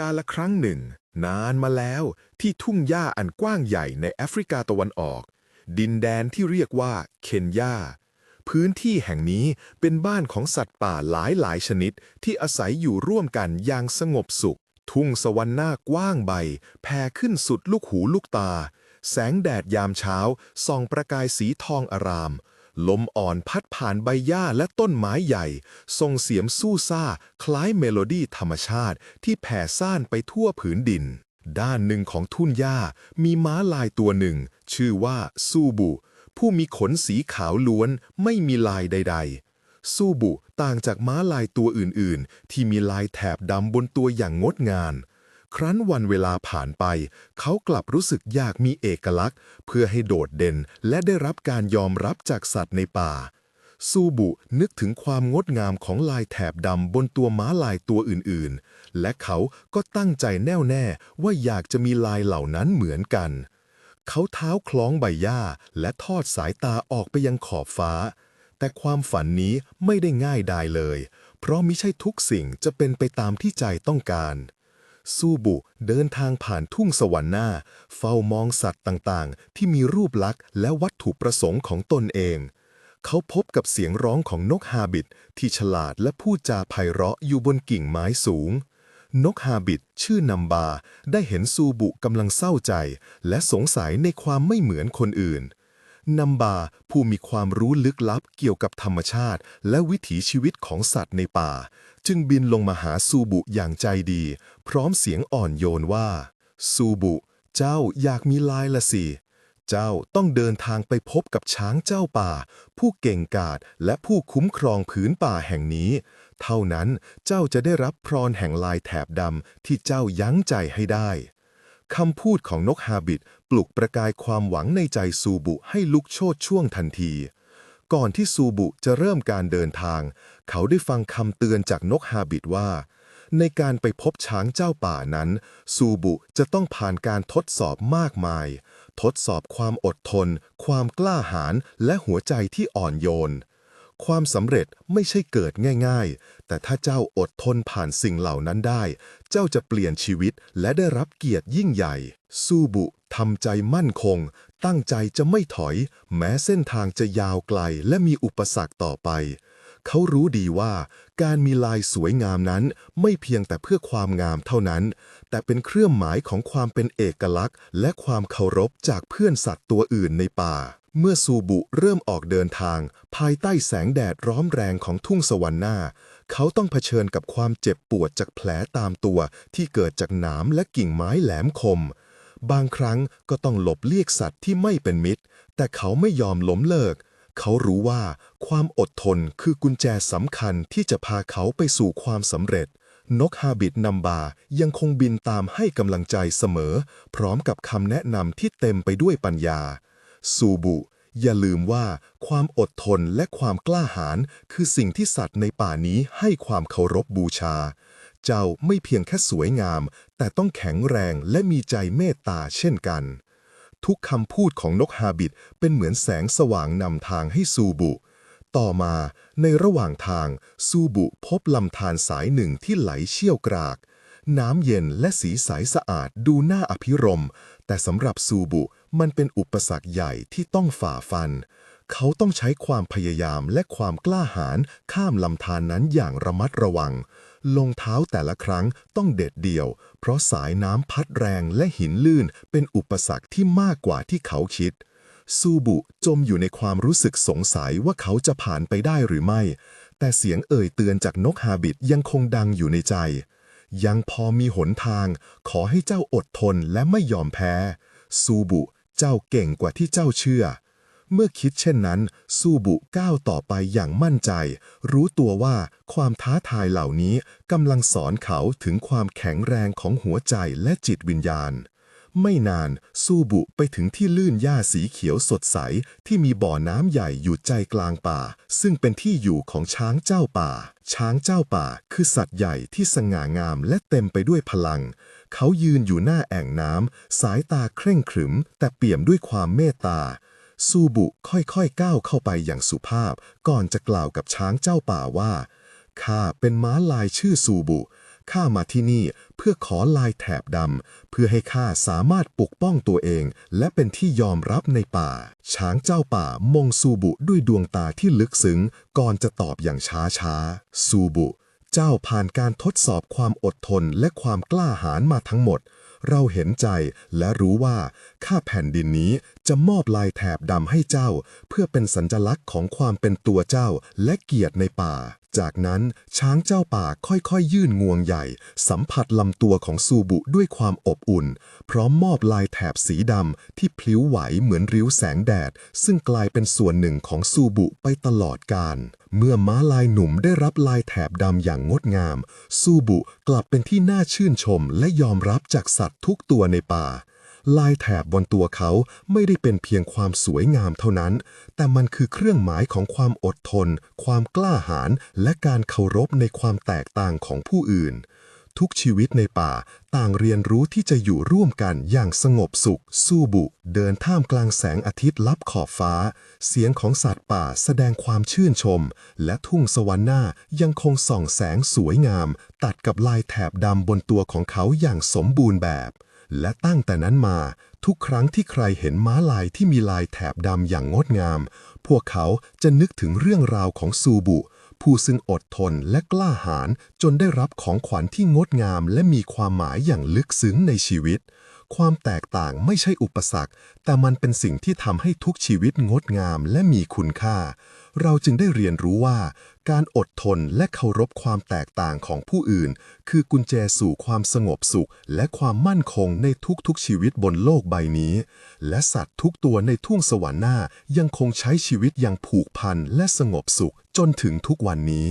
กาละครั้งหนึ่ง นานมาแล้วที่ทุ่งหญ้าอันกว้างใหญ่ในแอฟริกาตะวันออก ดินแดนที่เรียกว่าเคนยาพื้นที่แห่งนี้เป็นบ้านของสัตว์ป่าหลายหลายชนิดที่อาศัยอยู่ร่วมกันอย่างสงบสุข ทุ่งสวรรค์หน้ากว้างใบ แผ่ขึ้นสุดลูกหูลูกตา แสงแดดยามเช้าส่องประกายสีทองอาราม ลมอ่อนพัดผ่านใบหญ้าและต้นไม้ใหญ่ส่งเสียงสู้ซ่า คล้ายเมโลดี้ธรรมชาติที่แผ่ซ่านไปทั่วผืนดิน ด้านหนึ่งของทุ่นหญ้ามีม้าลายตัวหนึ่ง ชื่อว่าซูบุ ผู้มีขนสีขาวล้วนไม่มีลายใด ๆซูบุต่างจากม้าลายตัวอื่น ๆ ที่มีลายแถบดำบนตัวอย่างงดงาม ครั้นวันเวลาผ่านไป เขากลับรู้สึกอยากมีเอกลักษณ์ เพื่อให้โดดเด่นและได้รับการยอมรับจากสัตว์ในป่า ซูบุนึกถึงความงดงามของลายแถบดำบนตัวม้าลายตัวอื่นๆ และเขาก็ตั้งใจแน่วแน่ว่าอยากจะมีลายเหล่านั้นเหมือนกัน เขาเท้าคล้องใบหญ้าและทอดสายตาออกไปยังขอบฟ้า แต่ความฝันนี้ไม่ได้ง่ายดายเลย เพราะมิใช่ทุกสิ่งจะเป็นไปตามที่ใจต้องการ ซูบุเดินทางผ่านทุ่งสวรรค์หน้า เฝ้ามองสัตว์ต่างๆ ที่มีรูปลักษณ์และวัตถุประสงค์ของตนเอง เขาพบกับเสียงร้องของนกฮาบิตที่ฉลาดและพูดจาไพเราะอยู่บนกิ่งไม้สูง นกฮาบิตชื่อนัมบา ได้เห็นซูบุกำลังเศร้าใจ และสงสัยในความไม่เหมือนคนอื่น นัมบาผู้มีความรู้ลึกลับเกี่ยวกับธรรมชาติ และวิถีชีวิตของสัตว์ในป่า จึงบินลงมาหาซูบุอย่างใจดี พร้อมเสียงอ่อนโยนว่า ซูบุ เจ้าอยากมีลายละสิ เจ้าต้องเดินทางไปพบกับช้างเจ้าป่า ผู้เก่งกาจและผู้คุ้มครองผืนป่าแห่งนี้ เท่านั้นเจ้าจะได้รับพรแห่งลายแถบดำที่เจ้ายั้งใจให้ได้ คำพูดของนกฮาบิตปลุกประกายความหวังในใจซูบุให้ลุกโชดช่วงทันที ก่อนที่ซูบุจะเริ่มการเดินทาง เขาได้ฟังคำเตือนจากนกฮาบิตว่า ในการไปพบช้างเจ้าป่านั้น ซูบุจะต้องผ่านการทดสอบมากมาย ทดสอบความอดทน ความกล้าหาญและหัวใจที่อ่อนโยน ความสำเร็จไม่ใช่เกิดง่าย ๆ แต่ถ้าเจ้าอดทนผ่านสิ่งเหล่านั้นได้ เจ้าจะเปลี่ยนชีวิตและได้รับเกียรติยิ่งใหญ่ซูบุทำใจมั่นคง ตั้งใจจะไม่ถอย แม้เส้นทางจะยาวไกลและมีอุปสรรคต่อไป เขารู้ดีว่าการมีลายสวยงามนั้นไม่เพียงแต่เพื่อความงามเท่านั้น แต่เป็นเครื่องหมายของความเป็นเอกลักษณ์ และความเคารพจากเพื่อนสัตว์ตัวอื่นในป่า เมื่อซูบุเริ่มออกเดินทาง ภายใต้แสงแดดร้อนแรงของทุ่งสวรรค์หน้า เขาต้องเผชิญกับความเจ็บปวดจากแผลตามตัวที่เกิดจากหนามและกิ่งไม้แหลมคม บางครั้งก็ต้องหลบเลี่ยงสัตว์ที่ไม่เป็นมิตร แต่เขาไม่ยอมล้มเลิก เขารู้ว่าความอดทนคือกุญแจสำคัญที่จะพาเขาไปสู่ความสำเร็จ นกฮาบิตนัมบายังคงบินตามให้กำลังใจเสมอ พร้อมกับคำแนะนำที่เต็มไปด้วยปัญญา ซูบุ อย่าลืมว่า ความอดทนและความกล้าหาญคือสิ่งที่สัตว์ในป่านี้ให้ความเคารพบูชา เจ้าไม่เพียงแค่สวยงาม แต่ต้องแข็งแรงและมีใจเมตตาเช่นกัน ทุกคำพูดของนกฮาบิตเป็นเหมือนแสงสว่างนำทางให้ซูบุต่อมาในระหว่างทาง ซูบุพบลำธารสายหนึ่งที่ไหลเชี่ยวกราก น้ำเย็นและสีใสสะอาดดูน่าอภิรมแต่สำหรับซูบุ มันเป็นอุปสรรคใหญ่ที่ต้องฝ่าฟัน เขาต้องใช้ความพยายามและความกล้าหาญข้ามลำธารนนั้นอย่างระมัดระวัง ลงเท้าแต่ละครั้งต้องเด็ดเดี่ยว เพราะสายน้ำพัดแรงและหินลื่นเป็นอุปสรรคที่มากกว่าที่เขาคิด ซูบุจมอยู่ในความรู้สึกสงสัยว่าเขาจะผ่านไปได้หรือไม่ แต่เสียงเอ่ยเตือนจากนกฮาบิตยังคงดังอยู่ในใจยังพอมีหนทาง ขอให้เจ้าอดทนและไม่ยอมแพ้ ซูบุ เจ้าเก่งกว่าที่เจ้าเชื่อ เมื่อคิดเช่นนั้นซูบุก้าวต่อไปอย่างมั่นใจ รู้ตัวว่าความท้าทายเหล่านี้กำลังสอนเขาถึงความแข็งแรงของหัวใจและจิตวิญญาณ ไม่นานซูบุไปถึงที่ลื่นหญ้าสีเขียวสดใสที่มีบ่อน้ำใหญ่อยู่ใจกลางป่า ซึ่งเป็นที่อยู่ของช้างเจ้าป่า ช้างเจ้าป่าคือสัตว์ใหญ่ที่สง่างามและเต็มไปด้วยพลัง เขายืนอยู่หน้าแอ่งน้ำ สายตาเคร่งขรึม แต่เปี่ยมด้วยความเมตตา ซูบุค่อยๆก้าวเข้าไปอย่างสุภาพ ก่อนจะกล่าวกับช้างเจ้าป่าว่า ข้าเป็นม้าลายชื่อซูบุข้ามาที่นี่เพื่อขอลายแถบดำ เพื่อให้ข้าสามารถปกป้องตัวเอง และเป็นที่ยอมรับในป่า ช้างเจ้าป่ามองซูบุด้วยดวงตาที่ลึกซึ้ง ก่อนจะตอบอย่างช้าช้าๆซูบุ เจ้าผ่านการทดสอบความอดทนและความกล้าหาญมาทั้งหมด เราเห็นใจและรู้ว่า ข้าแผ่นดินนี้จะมอบลายแถบดำให้เจ้า เพื่อเป็นสัญลักษณ์ของความเป็นตัวเจ้าและเกียรติในป่า จากนั้นช้างเจ้าป่าค่อยๆ ยื่นงวงใหญ่ สัมผัสลำตัวของซูบุด้วยความอบอุ่น พร้อมมอบลายแถบสีดำที่พลิ้วไหวเหมือนริ้วแสงแดด ซึ่งกลายเป็นส่วนหนึ่งของซูบุไปตลอดกาลเมื่อม้าลายหนุ่มได้รับลายแถบดำอย่างงดงาม ซูบุกลับเป็นที่น่าชื่นชมและยอมรับจากสัตว์ทุกตัวในป่า ลายแถบบนตัวเขาไม่ได้เป็นเพียงความสวยงามเท่านั้น แต่มันคือเครื่องหมายของความอดทน ความกล้าหาญและการเคารพในความแตกต่างของผู้อื่น ทุกชีวิตในป่าต่างเรียนรู้ที่จะอยู่ร่วมกันอย่างสงบสุข สู้บุ เดินท่ามกลางแสงอาทิตย์ลับขอบฟ้า เสียงของสัตว์ป่าแสดงความชื่นชม และทุ่งสวรรค์หน้ายังคงส่องแสงสวยงาม ตัดกับลายแถบดำบนตัวของเขาอย่างสมบูรณ์แบบ และตั้งแต่นั้นมาทุกครั้งที่ใครเห็นม้าลายที่มีลายแถบดำอย่างงดงาม พวกเขาจะนึกถึงเรื่องราวของซูบุ ผู้ซึ่งอดทนและกล้าหาญจนได้รับของขวัญที่งดงามและมีความหมายอย่างลึกซึ้งในชีวิต ความแตกต่างไม่ใช่อุปสรรค แต่มันเป็นสิ่งที่ทำให้ทุกชีวิตงดงามและมีคุณค่า เราจึงได้เรียนรู้ว่า การอดทนและเคารพความแตกต่างของผู้อื่น คือกุญแจสู่ความสงบสุข และความมั่นคงในทุกๆชีวิตบนโลกใบนี้ และสัตว์ทุกตัวในทุ่งสวรรค์หน้ายังคงใช้ชีวิตอย่างผูกพันและสงบสุข จนถึงทุกวันนี้